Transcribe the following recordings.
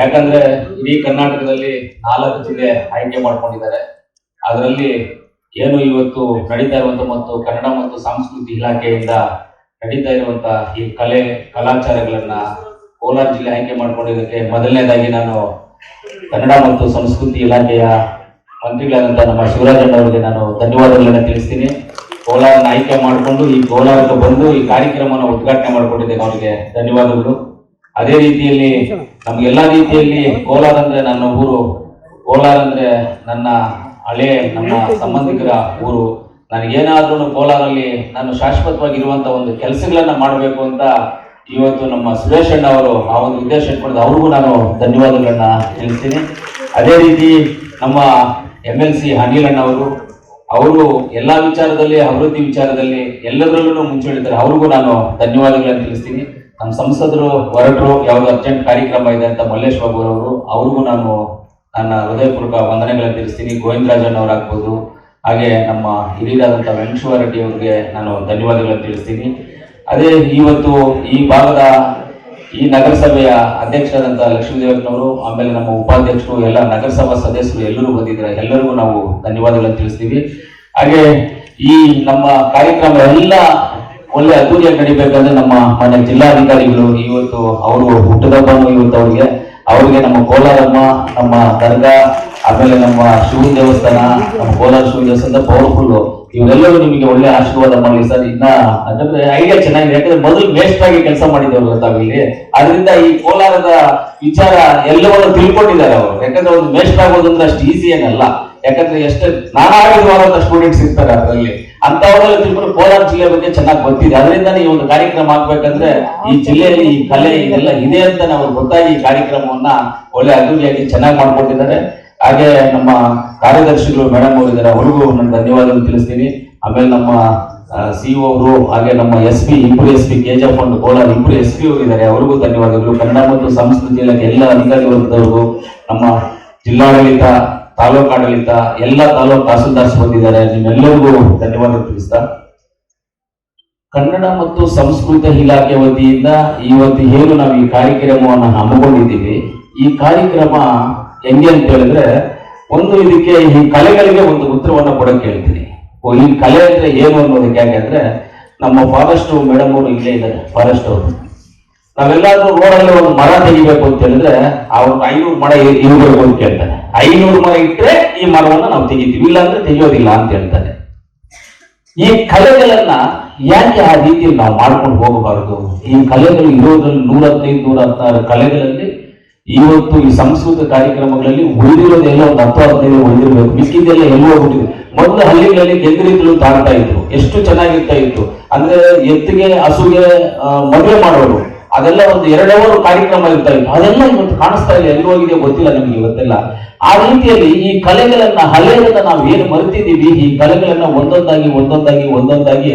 ಯಾಕಂದ್ರೆ ಇಡೀ ಕರ್ನಾಟಕದಲ್ಲಿ ನಾಲ್ಕು ಜಿಲ್ಲೆ ಆಯ್ಕೆ ಮಾಡ್ಕೊಂಡಿದ್ದಾರೆ. ಅದರಲ್ಲಿ ಏನು ಇವತ್ತು ನಡೀತಾ ಇರುವಂತ ಮತ್ತು ಕನ್ನಡ ಮತ್ತು ಸಂಸ್ಕೃತಿ ಇಲಾಖೆಯಿಂದ ನಡೀತಾ ಇರುವಂತ ಈ ಕಲೆ ಕಲಾಚಾರಗಳನ್ನ ಕೋಲಾರ ಜಿಲ್ಲೆ ಆಯ್ಕೆ ಮಾಡ್ಕೊಂಡಿದ್ದಕ್ಕೆ ಮೊದಲನೇದಾಗಿ ನಾನು ಕನ್ನಡ ಮತ್ತು ಸಂಸ್ಕೃತಿ ಇಲಾಖೆಯ ಮಂತ್ರಿಗಳಾದಂತ ನಮ್ಮ ಶಿವರಾಜಣ್ಣ ಅವರಿಗೆ ನಾನು ಧನ್ಯವಾದಗಳನ್ನ ತಿಳಿಸ್ತೀನಿ. ಕೋಲಾರನ ಆಯ್ಕೆ ಮಾಡಿಕೊಂಡು ಈ ಕೋಲಾರಕ್ಕೆ ಬಂದು ಈ ಕಾರ್ಯಕ್ರಮನ ಉದ್ಘಾಟನೆ ಮಾಡಿಕೊಂಡಿದ್ದೇನೆ ಅವರಿಗೆ ಧನ್ಯವಾದಗಳು. ಅದೇ ರೀತಿಯಲ್ಲಿ ನಮ್ಗೆಲ್ಲಾ ರೀತಿಯಲ್ಲಿ ಕೋಲಾರ ಅಂದ್ರೆ ನನ್ನ ಊರು. ಕೋಲಾರ ಅಂದ್ರೆ ನನ್ನ ಹಳೆ ನಮ್ಮ ಸಂಬಂಧಿಕರ ಊರು. ನನಗೇನಾದ್ರೂ ಕೋಲಾರಲ್ಲಿ ನಾನು ಶಾಶ್ವತವಾಗಿರುವಂತ ಒಂದು ಕೆಲಸಗಳನ್ನ ಮಾಡಬೇಕು ಅಂತ ಇವತ್ತು ನಮ್ಮ ಸುರೇಶ್ ಅಣ್ಣ ಅವರು ಆ ಒಂದು ಉದ್ದೇಶ ಇಟ್ಕೊಂಡು ಅವ್ರಿಗೂ ನಾನು ಧನ್ಯವಾದಗಳನ್ನ ತಿಳಿಸ್ತೀನಿ ಅದೇ ರೀತಿ ನಮ್ಮ ಎಂ ಎಲ್ ಸಿ ಅನಿಲ್ ಅಣ್ಣ ಅವರು ಅವರು ಎಲ್ಲಾ ವಿಚಾರದಲ್ಲಿ, ಅಭಿವೃದ್ಧಿ ವಿಚಾರದಲ್ಲಿ ಎಲ್ಲದರಲ್ಲೂ ಮುಂಚೆ ಹಿಡಿತಾರೆ ಅವ್ರಿಗೂ ನಾನು ಧನ್ಯವಾದಗಳನ್ನ ತಿಳಿಸ್ತೀನಿ. ನಮ್ಮ ಸಂಸದರು, ಹೊರಟರು, ಯಾವ್ದು ಅರ್ಜೆಂಟ್ ಕಾರ್ಯಕ್ರಮ ಇದೆ ಅಂತ ಮಲ್ಲೇಶ್ ಬಾಬು ಅವರು, ಅವ್ರಿಗೂ ನಾನು ನನ್ನ ಹೃದಯಪೂರ್ವಕ ವಂದನೆಗಳನ್ನು ತಿಳಿಸ್ತೀನಿ. ಗೋವಿಂದರಾಜನ್ ಅವರಾಗ್ಬೋದು ಹಾಗೆ ನಮ್ಮ ಹಿರಿಯರಾದಂಥ ವೆಂಕಟೇಶ್ವರ ರೆಡ್ಡಿ ಅವರಿಗೆ ನಾನು ಧನ್ಯವಾದಗಳನ್ನು ತಿಳಿಸ್ತೀನಿ. ಅದೇ ಇವತ್ತು ಈ ಭಾಗದ ಈ ನಗರಸಭೆಯ ಅಧ್ಯಕ್ಷರಾದಂಥ ಲಕ್ಷ್ಮೀದೇವರನವರು ಆಮೇಲೆ ನಮ್ಮ ಉಪಾಧ್ಯಕ್ಷರು, ಎಲ್ಲ ನಗರಸಭಾ ಸದಸ್ಯರು ಎಲ್ಲರೂ ಬಂದಿದ್ದಾರೆ. ಎಲ್ಲರಿಗೂ ನಾವು ಧನ್ಯವಾದಗಳನ್ನು ತಿಳಿಸ್ತೀವಿ. ಹಾಗೆ ಈ ನಮ್ಮ ಕಾರ್ಯಕ್ರಮ ಎಲ್ಲ ಒಳ್ಳೆ ಅದ್ದೂರಿಯಾಗಿ ನಡಿಬೇಕಂದ್ರೆ ನಮ್ಮ ಮನೆ ಜಿಲ್ಲಾಧಿಕಾರಿಗಳು ಇವತ್ತು ಅವರು ಹುಟ್ಟದಬ್ಬನು ಇವತ್ತು ಅವ್ರಿಗೆ ಅವ್ರಿಗೆ ನಮ್ಮ ಕೋಲಾರಮ್ಮ, ನಮ್ಮ ದರ್ಗಾ, ಆಮೇಲೆ ನಮ್ಮ ಶಿವ ದೇವಸ್ಥಾನ, ನಮ್ಮ ಕೋಲಾರ ಶಿವ ದೇವಸ್ಥಾನ ಪವರ್ಫುಲ್ಲು ಇವರೆಲ್ಲರೂ ನಿಮಗೆ ಒಳ್ಳೆ ಆಶೀರ್ವಾದ ಮಾಡಲಿ ಸರ್. ಇನ್ನ ಅಂದ್ರೆ ಐಡಿಯಾ ಚೆನ್ನಾಗಿದೆ. ಯಾಕಂದ್ರೆ ಮೊದಲು ಮೇಷ್ಟ್ರಾಗಿ ಕೆಲಸ ಮಾಡಿದ್ದೇವೆ ತಾವಿಲ್ಲಿ. ಅದರಿಂದ ಈ ಕೋಲಾರದ ವಿಚಾರ ಎಲ್ಲವನ್ನು ತಿಳ್ಕೊಂಡಿದ್ದಾರೆ ಅವರು. ಯಾಕಂದ್ರೆ ಒಂದು ಮೇಷ್ಟ್ರಾಗೋದು ಅಂದ್ರೆ ಅಷ್ಟು ಈಸಿ ಏನಲ್ಲ. ಯಾಕಂದ್ರೆ ಎಷ್ಟೇ ವಿಧವಾದಂತ ಸ್ಟೂಡೆಂಟ್ಸ್ ಇರ್ತಾರೆ ಅದರಲ್ಲಿ. ಅಂತವರೆಲ್ಲ ತಿಳ್ಕೊಂಡು ಕೋಲಾರ ಜಿಲ್ಲೆ ಬಗ್ಗೆ ಚೆನ್ನಾಗಿ ಗೊತ್ತಿದೆ. ಅದರಿಂದ ಈ ಒಂದು ಕಾರ್ಯಕ್ರಮ ಆಗ್ಬೇಕಂದ್ರೆ ಈ ಜಿಲ್ಲೆಯಲ್ಲಿ ಈ ಕಲೆ ಇದೆಲ್ಲ ಇದೆ ಅಂತ ನಾವು ಗೊತ್ತಾಗಿ ಈ ಕಾರ್ಯಕ್ರಮವನ್ನ ಒಳ್ಳೆ ಅದ್ದೂರಿಯಾಗಿ ಚೆನ್ನಾಗಿ ಮಾಡ್ಕೊಟ್ಟಿದ್ದಾರೆ. ಹಾಗೆ ನಮ್ಮ ಕಾರ್ಯದರ್ಶಿಗಳು ಮೇಡಮ್ ಅವರು ಇದ್ದಾರೆ ಅವ್ರಿಗೂ ನಾನು ಧನ್ಯವಾದಗಳು ತಿಳಿಸ್ತೀನಿ. ಆಮೇಲೆ ನಮ್ಮ ಸಿ ಅವರು ಹಾಗೆ ನಮ್ಮ ಎಸ್ ಪಿ ಇಬ್ಬರು ಎಸ್ ಪಿ ಕೋಲಾರ ಇಬ್ಬರು ಎಸ್ ಪಿ ಅವರು ಇದ್ದಾರೆ. ಅವ್ರಿಗೂ ಧನ್ಯವಾದಗಳು. ಕನ್ನಡ ಮತ್ತು ಸಂಸ್ಕೃತಿ ಇಲಾಖೆ ಎಲ್ಲ ಅಧಿಕಾರಿಗಳು ಇದ್ದವರು ನಮ್ಮ ಜಿಲ್ಲಾಡಳಿತ ತಾಲೂಕು ಆಡಳಿತ ಎಲ್ಲ ತಾಲೂಕು ತಹಸೀಲ್ದಾರ್ಸ್ ಬಂದಿದ್ದಾರೆ. ನಿಮ್ಮೆಲ್ಲರಿಗೂ ಧನ್ಯವಾದ ತಿಳಿಸ್ತಾ. ಕನ್ನಡ ಮತ್ತು ಸಂಸ್ಕೃತ ಇಲಾಖೆ ವತಿಯಿಂದ ಇವತ್ತು ಏನು ನಾವು ಈ ಕಾರ್ಯಕ್ರಮವನ್ನು ಹಮ್ಮಿಕೊಂಡಿದ್ದೀವಿ. ಈ ಕಾರ್ಯಕ್ರಮ ಹೆಂಗೆ ಅಂತ ಹೇಳಿದ್ರೆ, ಒಂದು ಇದಕ್ಕೆ ಈ ಕಲೆಗಳಿಗೆ ಒಂದು ಉತ್ತರವನ್ನು ಕೊಡಕ್ಕೆ ಹೇಳ್ತೀನಿ ಈ ಕಲೆ ಅಂದ್ರೆ ಏನು ಅನ್ನೋದಕ್ಕೆ ಯಾಕೆಂದ್ರೆ ನಮ್ಮ ಫಾರೆಸ್ಟ್ ಮೇಡಮ್ ಅವರು ಇಲ್ಲೇ ಇದ್ದಾರೆ, ಫಾರೆಸ್ಟ್ ಅವರು. ನಾವೆಲ್ಲಾದ್ರೂ ರೋಡಲ್ಲಿ ಒಂದು ಮರ ತೆಗಿಬೇಕು ಅಂತ ಹೇಳಿದ್ರೆ ಅವ್ರ ಐನೂರು ಮರ ಇರಬೇಕು ಅಂತ ಕೇಳ್ತಾರೆ. ಐನೂರು ಮರ ಇಟ್ಟರೆ ಈ ಮರವನ್ನು ನಾವು ತೆಗಿತೀವಿ. ಇಲ್ಲ ಅಂದ್ರೆ ತೆಗಿಯೋದಿಲ್ಲ ಅಂತ ಹೇಳ್ತಾರೆ. ಈ ಕಲೆಗಳನ್ನ ಯಾಕೆ ಆ ರೀತಿಯಲ್ಲಿ ನಾವು ಮಾಡ್ಕೊಂಡು ಹೋಗಬಾರದು? ಈ ಕಲೆಗಳು ಇರೋದ್ರಲ್ಲಿ ನೂರ ಹದಿನೈದು ನೂರ ಹದಿನಾರು ಕಲೆಗಳಲ್ಲಿ ಇವತ್ತು ಈ ಸಂಸ್ಕೃತ ಕಾರ್ಯಕ್ರಮಗಳಲ್ಲಿ ಉಳಿದಿರೋದೆಲ್ಲ ಒಂದು ಹತ್ತು, ಹದಿನೈದು ಉಳಿದಿರ್ಬೇಕು. ಮಿಕ್ಕಿದ್ದೆಲ್ಲ ಎಲ್ಲೋ ಹೋಗ್ಬಿಟ್ಟಿದೆ? ಮೊದಲು ಹಳ್ಳಿಗಳಲ್ಲಿ ಗೆದ್ರಿಗಳು ತಾಡ್ತಾ ಇದ್ರು. ಎಷ್ಟು ಚೆನ್ನಾಗಿರ್ತಾ ಇತ್ತು. ಅಂದ್ರೆ ಎತ್ತಿಗೆ, ಹಸುಗೆ ಮದುವೆ ಮಾಡೋರು. ಅದೆಲ್ಲ ಒಂದು ಎರಡು ಅವರು ಕಾರ್ಯಕ್ರಮ ಇರ್ತಾ ಇತ್ತು ಅದೆಲ್ಲ ಇವತ್ತು ಕಾಣಿಸ್ತಾ ಇಲ್ಲ, ಎಲ್ಲಿ ಹೋಗಿದೆ ಗೊತ್ತಿಲ್ಲ ನಿಮ್ಗೆ ಇವತ್ತೆಲ್ಲ. ಆ ರೀತಿಯಲ್ಲಿ ಈ ಕಲೆಗಳನ್ನ, ಹಳೆಯದನ್ನ ನಾವು ಏನು ಮರೆತಿದ್ದೀವಿ, ಈ ಕಲೆಗಳನ್ನ ಒಂದೊಂದಾಗಿ ಒಂದೊಂದಾಗಿ ಒಂದೊಂದಾಗಿ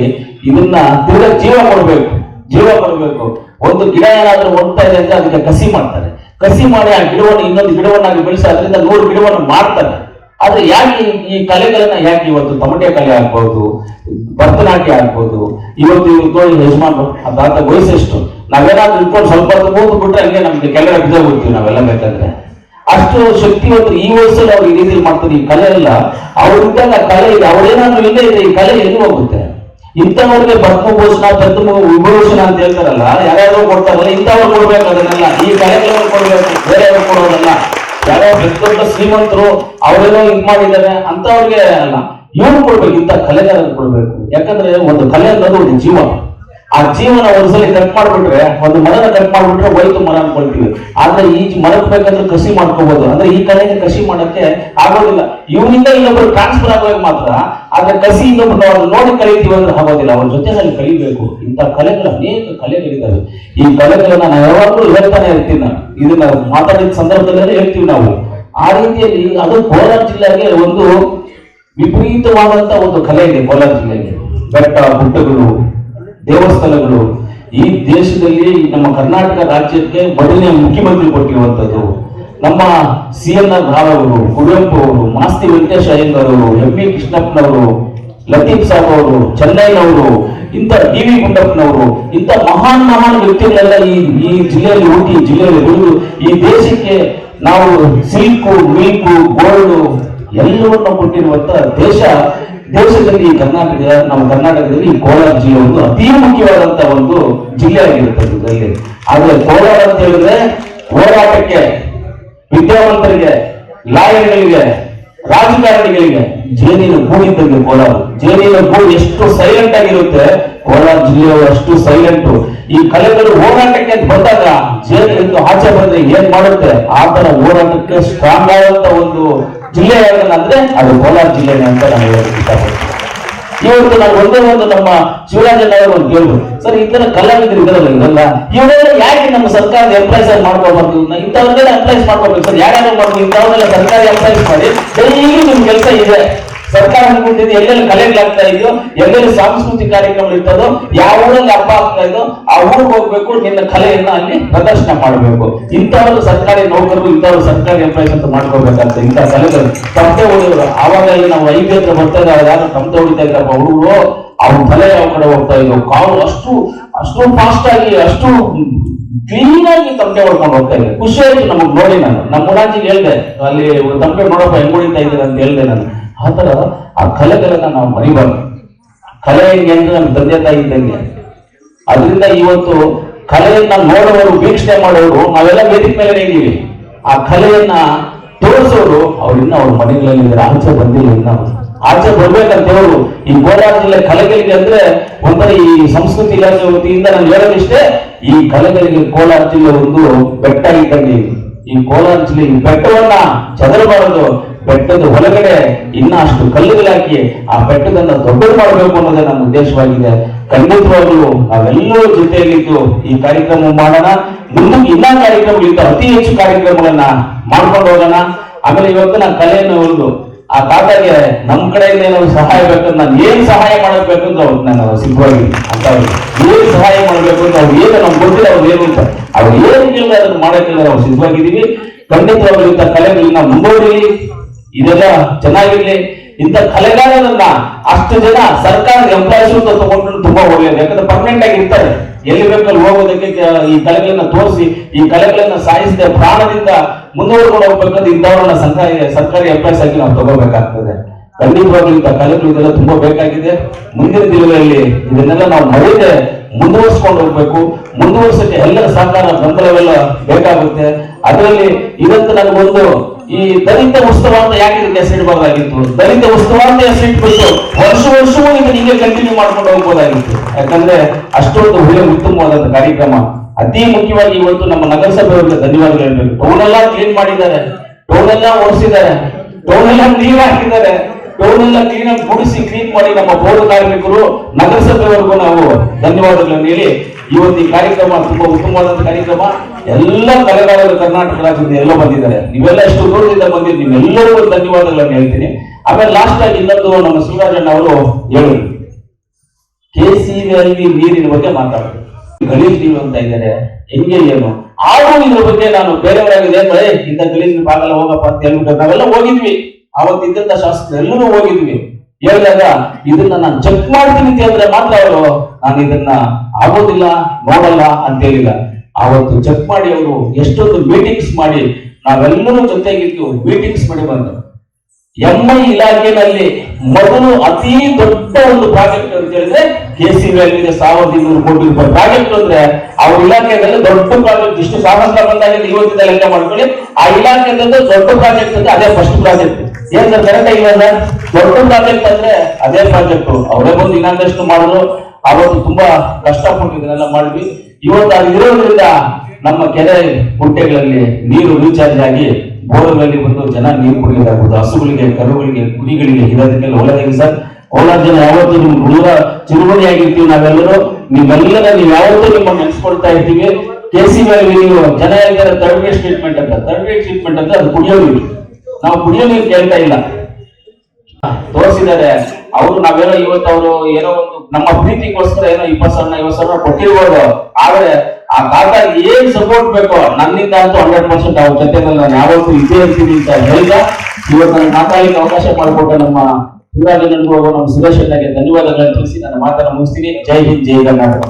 ಇದನ್ನ ತಿರ್ಗ ಜೀವ ಕೊಡ್ಬೇಕು. ಜೀವ ಕೊಡ್ಬೇಕು. ಒಂದು ಗಿಡ ಏನಾದ್ರೂ ಒಣ್ತಾ ಇದೆ ಅಂದ್ರೆ ಅದಕ್ಕೆ ಕಸಿ ಮಾಡ್ತಾರೆ. ಕಸಿ ಮಾಡಿ ಆ ಗಿಡವನ್ನು ಇನ್ನೊಂದು ಗಿಡವನ್ನಾಗಿ ಬೆಳೆಸಿ, ಅದರಿಂದ ನೂರು ಗಿಡವನ್ನು ಮಾಡ್ತಾರೆ. ಆದ್ರೆ ಯಾಕೆ ಈ- ಕಲೆಗಳನ್ನ ಯಾಕೆ ಇವತ್ತು ತಮಟೆ ಕಲೆ ಆಗ್ಬಹುದು ಭರತನಾಟ್ಯ ಆಗ್ಬಹುದು ಇವತ್ತು ಇವತ್ತು ಯಜಮಾನ್ರು, ಅದಾದ ವಯಸ್ಸೆಷ್ಟು? ನಾವೇನಾದ್ರೂ ಇಟ್ಕೊಂಡು ಸ್ವಲ್ಪ ಕೂತು ಬಿಟ್ರೆ ಹಂಗೆ ನಮ್ಗೆ ಕೆಳಗಡೆ ಹೋಗ್ತೀವಿ ನಾವೆಲ್ಲ ಬೇಕಂದ್ರೆ. ಅಷ್ಟು ಶಕ್ತಿವಂತರು ಈ ವಯಸ್ಸಲ್ಲಿ ಅವ್ರು ಈ ರೀತಿ ಮಾಡ್ತಾರೆ, ಈ ಕಲೆ ಎಲ್ಲ. ಅವ್ರಿದ್ದಾಗ ಕಲೆ ಇದೆ, ಅವ್ರೇನಾದ್ರೂ ಇಲ್ಲೇ ಇದೆ ಈ ಕಲೆ ಎಲ್ಲಿ ಹೋಗುತ್ತೆ? ಇಂಥವ್ರಿಗೆ ಪದ್ಮಭೂಷಣ, ಪದ್ಮ ವಿಭೂಷಣ ಅಂತ ಹೇಳ್ತಾರಲ್ಲ, ಯಾರ್ಯಾರು ಕೊಡ್ತಾರಲ್ಲ, ಇಂಥವ್ರು ಕೊಡ್ಬೇಕು ಅದನ್ನೆಲ್ಲ. ಈ ಕಲೆಗಳನ್ನು ಕೊಡ್ಬೇಕು, ಬೇರೆಯವ್ರು ಕೊಡೋದಲ್ಲ. ಯಾರೋ ದೊಡ್ಡ ಶ್ರೀಮಂತರು ಅವರೇನೋ ಇದ್ ಮಾಡಿದ್ದಾರೆ ಅಂತವ್ರಿಗೆ ಅಲ್ಲ. ಇವ್ರು ಕೊಡ್ಬೇಕು, ಇಂಥ ಕಲೆಗಾರರು ಕೊಡ್ಬೇಕು. ಯಾಕಂದ್ರೆ ಒಂದು ಕಲೆ ಅನ್ನೋದು ಒಂದು ಜೀವ. ಆ ಜೀವನ ಒಂದ್ಸಲಿ ಕಟ್ ಮಾಡ್ಬಿಟ್ರೆ, ಒಂದು ಮರನ ಕಟ್ ಮಾಡ್ಬಿಟ್ರೆ ಹೋಯ್ತು ಮರ ಅನ್ಕೊಳ್ತೀವಿ ಆದ್ರೆ ಈ ಮರಕ್ ಬೇಕಂದ್ರೆ ಕಸಿ ಮಾಡ್ಕೋಬಹುದು ಅಂದ್ರೆ ಈ ಕಲೆಗೆ ಕಸಿ ಮಾಡಕ್ಕೆ ಆಗೋದಿಲ್ಲ. ಇವನಿಂದ ಇನ್ನೊಬ್ರು ಟ್ರಾನ್ಸ್ಫರ್ ಆಗುವಾಗ ಮಾತ್ರ ಆದ್ರೆ ಕಸಿ ಇನ್ನೊಬ್ರು ನಾವು ನೋಡಿ ಕಲಿತೀವಿ ಅಂದ್ರೆ ಆಗೋದಿಲ್ಲ. ಅವ್ರ ಜೊತೆನಲ್ಲಿ ಕಲಿಬೇಕು. ಇಂಥ ಕಲೆಗಳು ಅನೇಕ ಕಲೆಗಳಿದ್ದಾವೆ ಈ ಕಲೆಗಳನ್ನ ನಾನು ಯಾವಾಗಲೂ ಹೇಳ್ತಾನೆ ಇರ್ತೀನಿ ನಾನು. ಇದನ್ನ ಮಾತಾಡಿದ ಸಂದರ್ಭದಲ್ಲೇ ಹೇಳ್ತೀವಿ ನಾವು. ಆ ರೀತಿಯಲ್ಲಿ ಅದು ಕೋಲಾರ ಜಿಲ್ಲೆಗೆ ಒಂದು ವಿಪರೀತವಾದಂತ ಒಂದು ಕಲೆ ಇದೆ ಕೋಲಾರ ಜಿಲ್ಲೆಗೆ. ಬೆಟ್ಟ, ಗುಡ್ಡಗಳು ದೇವಸ್ಥಾನಗಳು ಈ ದೇಶದಲ್ಲಿ ನಮ್ಮ ಕರ್ನಾಟಕ ರಾಜ್ಯಕ್ಕೆ ಮೊದಲನೇ ಮುಖ್ಯಮಂತ್ರಿ ಕೊಟ್ಟಿರುವಂತದ್ದು. ನಮ್ಮ ಸಿ ಎನ್ ಆರ್ ರಾವ್ ಅವರು, ಕುವೆಂಪು ಅವರು, ಮಾಸ್ತಿ ವೆಂಕಟೇಶ್ ಅಯ್ಯಂಗರವರು ಎಂ ವಿ ಕೃಷ್ಣಪ್ಪನವರು, ಲತೀಫ್ ಸಾಬ್ ಅವರು ಚೆನ್ನೈನವರು ಇಂಥ ಡಿ ವಿ ಗುಂಡಪ್ಪನವರು, ಇಂಥ ಮಹಾನ್ ಮಹಾನ್ ವ್ಯಕ್ತಿಗಳೆಲ್ಲ ಈ ಈ ಜಿಲ್ಲೆಯಲ್ಲಿ ಹುಟ್ಟಿ ಜಿಲ್ಲೆಯಲ್ಲಿ ಬೆಳೆದು, ಈ ದೇಶಕ್ಕೆ ನಾವು ಸಿಲ್ಕು ಮಿಲ್ಕು ಗೋಲ್ಡು ಎಲ್ಲವನ್ನು ಕೊಟ್ಟಿರುವಂತ ದೇಶ ದೇಶದಲ್ಲಿ ಕರ್ನಾಟಕ ನಮ್ಮ ಕರ್ನಾಟಕದಲ್ಲಿ ಕೋಲಾರ ಜಿಲ್ಲೆ ಒಂದು ಅತಿ ಮುಖ್ಯವಾದಂತ ಒಂದು ಜಿಲ್ಲೆ ಆಗಿರುತ್ತದೆ ಆದ್ರೆ ಕೋಲಾರ ಅಂತ ಹೇಳಿದ್ರೆ ಹೋರಾಟಕ್ಕೆ, ವಿದ್ಯಾವಂತರಿಗೆ, ಲಾಯರ್ಗಳಿಗೆ, ರಾಜಕಾರಣಿಗಳಿಗೆ ಜೇನಿನ ಗೂಡಿದ್ದಂಗೆ ಕೋಲಾರ. ಜೇನಿನ ಗೂಡು ಎಷ್ಟು ಸೈಲೆಂಟ್ ಆಗಿರುತ್ತೆ, ಕೋಲಾರ ಜಿಲ್ಲೆಯವರು ಅಷ್ಟು ಸೈಲೆಂಟ್ ಈ ಕಲೆಗಳು ಹೋರಾಟಕ್ಕೆ ಅಂತ ಬಂದಾಗ ಎಂದು ಆಚೆ ಬಂದ್ರೆ ಏನ್ ಮಾಡುತ್ತೆ? ಆ ತರ ಹೋರಾಟಕ್ಕೆ ಸ್ಟ್ರಾಂಗ್ ಆದಂತ ಒಂದು ಜಿಲ್ಲೆ ಯಾವ್ದನ್ನಂದ್ರೆ ಅದು ಕೋಲಾರ ಜಿಲ್ಲೆನೇ ಅಂತ ನಾನು ಇಷ್ಟಪಡ್ತೀನಿ ಇವತ್ತು ನಾನು ಒಂದೇ ಒಂದು ನಮ್ಮ ಶಿವರಾಜನವರು ಒಂದು ಕೇಳಿದ್ರು ಸರ್, ಈ ತರ ಕಲಾವಿದರು ಇದಾರಲ್ಲ ಇದೆಲ್ಲ ಇವರೆಲ್ಲ ಯಾಕೆ ನಮ್ಮ ಸರ್ಕಾರದ ಎಂಪ್ಲಾಯ್ಸ್ ಆಗಿ ಮಾಡ್ಕೋಬಾರ್ದು ಇಂಥವ್ರನ್ನೆಲ್ಲ ಎಂಪ್ಲಾಯ್ಸ್ ಮಾಡ್ಕೋಬೇಕು ಸರ್, ಯಾರ್ಯಾರು ಮಾಡ್ಬೋದು? ಇಂಥವ್ರನ್ನೆಲ್ಲ ಸರ್ಕಾರಿ ಎಂಪ್ಲಾಯ್ಸ್ ಮಾಡಿ ಡೈಲಿ ನಿಮ್ ಕೆಲಸ ಇದೆ. ಸರ್ಕಾರ ಅನ್ಕೊಂಡಿದ್ದು ಎಲ್ಲೆಲ್ಲಿ ಕಲೆಗಳಾಗ್ತಾ ಇದೆಯೋ, ಎಲ್ಲೆಲ್ಲಿ ಸಾಂಸ್ಕೃತಿಕ ಕಾರ್ಯಕ್ರಮ ಇರ್ತದೋ, ಯಾವ ಊರಲ್ಲಿ ಹಬ್ಬ ಆಗ್ತಾ ಇದೋ ಆ ಊರಿಗೆ ಹೋಗ್ಬೇಕು, ನಿನ್ನ ಕಲೆಯನ್ನ ಅಲ್ಲಿ ಪ್ರದರ್ಶನ ಮಾಡಬೇಕು. ಇಂಥವರು ಸರ್ಕಾರಿ ನೌಕರರು ಇಂಥವ್ರು ಸರ್ಕಾರಿ ಎಂಪ್ಲಾಯ್ಸ್ ಅಂತ ಮಾಡ್ಕೋಬೇಕಾಗ್ತದೆ ಇಂಥ ಕಲೆಗಳು ತಪ್ಪೆ ಹೊಡೆಯೋರು ಆವಾಗ ಇಲ್ಲಿ ನಾವು ಐದು ಹತ್ರ ಬರ್ತಾ ಇದ್ದಾರೆ ಯಾರು ತಪ್ಪೆ ಹೊಡಿತಾ ಹುಡುಗರು? ಅವ್ರ ತಲೆ ಯಾವ ಕಡೆ ಹೋಗ್ತಾ ಇದ್ರು ಕಾಲು ಅಷ್ಟು ಅಷ್ಟು ಫಾಸ್ಟ್ ಆಗಿ, ಅಷ್ಟು ಕ್ಲೀನ್ ಆಗಿ ತಂಪೆ ಹೊಡ್ಕೊಂಡು ಹೋಗ್ತಾ ಇದೆ ಖುಷಿ ಆಯ್ತು ನಮಗ್ ನೋಡಿ ನಾನು. ನಮ್ಮ ಮುಲಾಜಿಗೆ ಹೇಳ್ದೆ, ಅಲ್ಲಿ ತಂಪೆ ನೋಡಪ್ಪ ಹೆಂಗ್ ಹೊಡಿತಾ ಇದ್ದೀರ ಅಂತ ಹೇಳ್ದೆ ನಾನು. ಆತರ ಆ ಕಲೆಗಳನ್ನ ನಾವು ಮರಿಬಾರ್ದು. ಕಲೆ ಹೆಂಗೆ ಅಂದ್ರೆ ನಮ್ಮ ತಂದೆ ತಾಯಿ ಇದ್ದಂಗೆ. ಅದರಿಂದ ಇವತ್ತು ಕಲೆಯನ್ನ ನೋಡೋರು, ವೀಕ್ಷಣೆ ಮಾಡೋರು, ನಾವೆಲ್ಲ ವೇದಿಕೆ ಮೇಲೆ ಇದ್ದೀವಿ. ಆ ಕಲೆಯನ್ನ ತೋರಿಸೋರು ಅವ್ರಿನ್ನ ಅವ್ರ ಮನೆಗಳಲ್ಲಿ ಆಚೆ ಬಂದಿಲ್ಲ ಇನ್ನ ಆಚೆ ಬರ್ಬೇಕಂತ ಹೇಳೋರು. ಈ ಕೋಲಾರ ಜಿಲ್ಲೆ ಕಲೆಗಳಿಗೆ ಅಂದ್ರೆ ಒಂಥರ ಈ ಸಂಸ್ಕೃತಿ ಇಲಾಖೆ ವತಿಯಿಂದ ನಾನು ಹೇಳೋದಿಷ್ಟೇ, ಈ ಕಲೆಗಳಿಗೆ ಕೋಲಾರ ಜಿಲ್ಲೆ ಒಂದು ಬೆಟ್ಟ ಇದ್ದಂಗೆ. ಈ ಕೋಲಾರ ಜಿಲ್ಲೆ ಈ ಬೆಟ್ಟವನ್ನ ಚದರಬಾರದು. ಬೆಟ್ಟದ ಒಳಗಡೆ ಇನ್ನಷ್ಟು ಕಲ್ಲುಗಳಾಕಿ ಆ ಬೆಟ್ಟದನ್ನ ದೊಡ್ಡದು ಮಾಡಬೇಕು ಅನ್ನೋದೇ ನನ್ನ ಉದ್ದೇಶವಾಗಿದೆ. ಖಂಡಿತವಾಗ್ಲು ನಾವೆಲ್ಲರೂ ಜೊತೆಯಲ್ಲಿದ್ದು ಈ ಕಾರ್ಯಕ್ರಮ ಮಾಡೋಣ. ಮುಂದಕ್ಕೆ ಇನ್ನೂ ಕಾರ್ಯಕ್ರಮಗಳಿದ್ದು ಅತಿ ಹೆಚ್ಚು ಕಾರ್ಯಕ್ರಮಗಳನ್ನ ಮಾಡ್ಕೊಂಡು ಹೋಗೋಣ. ಆಮೇಲೆ ಇವತ್ತು ನಾನು ಕಲೆಯನ್ನು ಒಂದು ಆ ತಾತಗೆ ನಮ್ ಕಡೆಯಿಂದ ಏನಾದ್ರು ಸಹಾಯ ಬೇಕಂದ್ರೆ ನಾನು ಏನ್ ಸಹಾಯ ಮಾಡಬೇಕು ಅಂತ ಅವ್ರು ನಾನು ಸಿಗ್ಬೋದು ಅಂತ ಅವ್ರು ಏನ್ ಸಹಾಯ ಮಾಡಬೇಕು ಅಂತ ಅವ್ರು ಏನು ನಮ್ಗೆ ಗೊತ್ತಿಲ್ಲ, ಅವ್ರು ಏನು ಅಂತ. ಅವ್ರು ಏನು ಕೇಳಿದ್ರೆ ಅದನ್ನ ಮಾಡಕ್ಕಿಲ್ಲ ಅವ್ರು ಸಿದ್ಧವಾಗಿದ್ದೀವಿ. ಖಂಡಿತವಾಗ್ಲೂ ಕಲೆಗಳನ್ನ ಮುಂದುವರಿಲಿ. ಇದೆಲ್ಲ ಚೆನ್ನಾಗಿರ್ಲಿ. ಇಂಥ ಕಲೆಗಾರರನ್ನ ಅಷ್ಟು ಜನ ಸರ್ಕಾರ ಎಂಪ್ಲಾಯ್ಸ್ ಅಂತ ತಗೊಂಡ್ರು ತುಂಬಾ ಒಳ್ಳೆಯದು ಯಾಕಂದ್ರೆ ಪರ್ಮನೆಂಟ್ ಆಗಿ ಇರ್ತಾರೆ. ಎಲ್ಲಿ ಬೇಕಲ್ಲಿ ಹೋಗೋದಕ್ಕೆ ಈ ಕಲೆಗಳನ್ನ ತೋರಿಸಿ, ಈ ಕಲೆಗಳನ್ನ ಸಾಯಿಸದೆ ಪ್ರಾಣದಿಂದ ಮುಂದುವರ್ಕೊಂಡು ಹೋಗ್ಬೇಕಂದ್ರೆ ಇಂಥವ್ರನ್ನ ಸರ್ಕಾರಿ ಸರ್ಕಾರಿ ಎಂಪ್ಲಾಯ್ಸ್ ಆಗಿ ನಾವು ತಗೋಬೇಕಾಗ್ತದೆ. ಖಂಡಿತವಾಗ್ಲೂ ಇಂಥ ಕಲೆಗಳು ಇದೆಲ್ಲ ತುಂಬಾ ಬೇಕಾಗಿದೆ. ಮುಂದಿನ ದಿನಗಳಲ್ಲಿ ಇದನ್ನೆಲ್ಲ ನಾವು ಮರೆಯದೆ ಮುಂದುವರ್ಸ್ಕೊಂಡು ಹೋಗ್ಬೇಕು. ಮುಂದುವರ್ಸಕ್ಕೆ ಎಲ್ಲರ ಸಹಕಾರ, ಬೆಂಬಲವೆಲ್ಲ ಬೇಕಾಗುತ್ತೆ. ಅದರಲ್ಲಿ ಇವತ್ತು ನನಗೊಂದು ಈ ದಲಿತ ಉತ್ಸವ ಅಂತ ಯಾಕೆ ಇದಕ್ಕೆ ಹೆಸರಿಡಬಹುದಾಗಿತ್ತು ದಲಿತ ಉತ್ಸವವನ್ನು ಅಂತ ಹೆಸರಿಟ್ಬಿಟ್ಟು ವರ್ಷ ವರ್ಷವೂ ಇದನ್ನ ಹೀಗೆ ಕಂಟಿನ್ಯೂ ಮಾಡ್ಕೊಂಡು ಹೋಗ್ಬೋದಾಗಿತ್ತು. ಯಾಕಂದ್ರೆ ಅಷ್ಟೊಂದು ಒಳ್ಳೆ ಉತ್ತಮವಾದಂತ ಕಾರ್ಯಕ್ರಮ. ಅತಿ ಮುಖ್ಯವಾಗಿ ಇವತ್ತು ನಮ್ಮ ನಗರಸಭೆಯವರಿಗೆ ಧನ್ಯವಾದಗಳು ಹೇಳ್ಬೇಕು. ಟೌನ್ ಎಲ್ಲ ಕ್ಲೀನ್ ಮಾಡಿದ್ದಾರೆ. ಟೌನ್ ಎಲ್ಲ ಓಡಿಸಿದ್ದಾರೆ ಟೌನ್ ಎಲ್ಲ ನೀರು ಹಾಕಿದ್ದಾರೆ. ಟೌನ್ ಎಲ್ಲ ಕ್ಲೀನ್ ಆಗಿ ಗುಡಿಸಿ ಕ್ಲೀನ್ ಮಾಡಿ ನಮ್ಮ ಪೌರ ಕಾರ್ಮಿಕರು ನಗರಸಭೆಯವರೆಗೂ ನಾವು ಧನ್ಯವಾದಗಳನ್ನು ಹೇಳಿ ಇವತ್ತು ಈ ಕಾರ್ಯಕ್ರಮ ತುಂಬಾ ಉತ್ತಮವಾದಂತ ಕಾರ್ಯಕ್ರಮ. ಎಲ್ಲ ಕಲೆಗಾರರು ಕರ್ನಾಟಕ ರಾಜ್ಯದಿಂದ ಎಲ್ಲ ಬಂದಿದ್ದಾರೆ. ನೀವೆಲ್ಲ ಎಷ್ಟು ದೂರದಿಂದ ಬಂದಿದ್ದು ನಿಮ್ಮೆಲ್ಲರಿಗೂ ಧನ್ಯವಾದಗಳನ್ನು ಹೇಳ್ತೀನಿ. ಆಮೇಲೆ ಲಾಸ್ಟ್ ಆಗಿ ಇನ್ನೊಂದು ನಮ್ಮ ಶಿವರಾಜಣ್ಣ ಅವರು ಹೇಳಿದ್ರು ಕೆ ಸಿ ನೀರಿನ ಬಗ್ಗೆ ಮಾತಾಡೋದು. ಗಲೀಜ್ ನೀರು ಅಂತ ಇದ್ದಾರೆ. ಹೆಂಗೆ ಏನು? ಆದ್ರೂ ಇದ್ರ ಬಗ್ಗೆ ನಾನು ಬೇರೆಯವರಾಗಿದೆ ಅಂದ್ರೆ, ಇಂಥ ಗಣೇಶ್ ಭಾಗಲ್ಲ ಹೋಗಪ್ಪ ಅಂತ ಹೇಳ್ಬಿಟ್ಟು ನಾವೆಲ್ಲ ಹೋಗಿದ್ವಿ. ಅವತ್ತಿದ್ದಂತ ಶಾಸಕರು ಎಲ್ಲರೂ ಹೋಗಿದ್ವಿ. ಹೇಳಿದಾಗ ಇದನ್ನ ನಾನು ಚೆಕ್ ಮಾಡ್ತೀನಿ ಅಂತ ಹೇಳಿದ್ರೆ ಮಾತ್ರ ಅವರು ನಾನು ಇದನ್ನ ಆಗೋದಿಲ್ಲ, ನೋಡಲ್ಲ ಅಂತ ಹೇಳಿಲ್ಲ. ಆವತ್ತು ಚೆಕ್ ಮಾಡಿ ಅವರು ಎಷ್ಟೊಂದು ಮೀಟಿಂಗ್ಸ್ ಮಾಡಿ, ನಾವೆಲ್ಲರೂ ಜೊತೆಗಿದ್ದು ಮೀಟಿಂಗ್ಸ್ ಮಾಡಿ ಬಂದರು ಎಂಐ ಇಲಾಖೆಯಲ್ಲಿ ಮೊದಲು ಅತಿ ದೊಡ್ಡ ಒಂದು ಪ್ರಾಜೆಕ್ಟ್ ಅಂತ ಹೇಳಿದ್ರೆ ಕೆ ಸಿ ವ್ಯಾಲಿಗೆ ಸಾವಿರದ ಇನ್ನೂರು ಕೋಟಿ ರೂಪಾಯಿ ಪ್ರಾಜೆಕ್ಟ್ ಅಂದ್ರೆ ಅವ್ರ ಇಲಾಖೆಯಲ್ಲಿ ದೊಡ್ಡ ಪ್ರಾಜೆಕ್ಟ್ ಇಷ್ಟು ಸಾಹಸ ಬಂದಾಗ ಇವತ್ತಿನ ಲೆಕ್ಕ ಮಾಡ್ಕೊಳ್ಳಿ. ಆ ಇಲಾಖೆದಲ್ಲಿ ದೊಡ್ಡ ಪ್ರಾಜೆಕ್ಟ್ ಅಂದ್ರೆ ಅದೇ ಫಸ್ಟ್ ಪ್ರಾಜೆಕ್ಟ್ ಏನ್ ಕರೆಕ್ಟ್ ಆಗಿಲ್ಲ ದೊಡ್ಡ ಪ್ರಾಜೆಕ್ಟ್ ಅಂದ್ರೆ ಅದೇ ಪ್ರಾಜೆಕ್ಟ್ ಅವರೇ ಬಂದು ಇನ್ನೊಂದಷ್ಟು ಮಾಡಿದ್ರು. ಅವತ್ತು ತುಂಬಾ ಕಷ್ಟಪಟ್ಟು ಇದನ್ನೆಲ್ಲ ಮಾಡಿದ್ವಿ. ಇವತ್ತು ಅದು ಇರೋದ್ರಿಂದ ನಮ್ಮ ಕೆರೆ ಕುಂಟೆಗಳಲ್ಲಿ ನೀರು ರೀಚಾರ್ಜ್ ಆಗಿ ಬೋರ್ಗಳಲ್ಲಿ ಬಂದು ಜನ ನೀರು ಕುಡಿಯೋದಾಗ್ಬೋದು ಹಸುಗಳಿಗೆ, ಕರುಗಳಿಗೆ, ಕುರಿಗಳಿಗೆ ಇರೋದಕ್ಕೆಲ್ಲ ಒಳ್ಳೆದಾಗಿ ಸರ್. ಕೋಲಾರ ಜನ ಯಾವತ್ತೂ ನಿಮ್ಗೆ ಹುಡುಗ ಚಿರುಮಣಿ ಆಗಿರ್ತೀವಿ ನಾವೆಲ್ಲರೂ. ನಿಮ್ಮೆಲ್ಲರ ನೀವು ಯಾವತ್ತೂ ನಿಮ್ಮ ನೆನೆಸ್ಕೊಳ್ತಾ ಇರ್ತೀವಿ. ಕೆ ಸಿ ನೀವು ಜನ ಹೇಳ್ತಾರೆ ತರ್ಡ್ ವೇಟ್ ಟ್ರೀಟ್ಮೆಂಟ್ ಅಂತ. ತರ್ಡ್ ವೇಟ್ ಟ್ರೀಟ್ಮೆಂಟ್ ಅಂತ ಅದು ಕುಡಿಯೋ ನೀರು. ನಾವು ಕುಡಿಯೋ ನೀರು ಕೇಳ್ತಾ ಇಲ್ಲ. ತೋರಿಸಿದ್ದಾರೆ. ಅವರು ನಾವೇನೋ ಇವತ್ತು ಅವರು ಏನೋ ಒಂದು ನಮ್ಮ ಪ್ರೀತಿಗೋಸ್ಕರ ಏನೋ ಇಪ್ಪತ್ತು ಸಾವಿರ ಐವತ್ತು ಸಾವಿರ ಕೊಟ್ಟಿರ್ಬೋದು. ಆದ್ರೆ ಆ ಕಾಕ ಏನ್ ಸಪೋರ್ಟ್ ಬೇಕೋ ನನ್ನಿಂದ ಅಂತೂ ಹಂಡ್ರೆಡ್ ಪರ್ಸೆಂಟ್ ಅವ್ರ ಜೊತೆ ನಾನು ಯಾವತ್ತೂ ಇದೇ ಇರ್ತೀನಿ ಅಂತ ಹೇಳಿದ. ಇವತ್ತು ನನ್ನ ಮಾತಾಡಲಿಕ್ಕೆ ಅವಕಾಶ ಮಾಡಿಕೊಟ್ಟ ನಮ್ಮ ನಡೆದುವ ನಮ್ಮ ಸುರೇಶ್ ಧನ್ಯವಾದಗಳನ್ನು ತಿಳಿಸಿ ನನ್ನ ಮಾತನ್ನು ಮುಗಿಸ್ತೀನಿ. ಜೈ ಹಿಂದ್, ಜೈ ಕರ್ನಾಟಕ.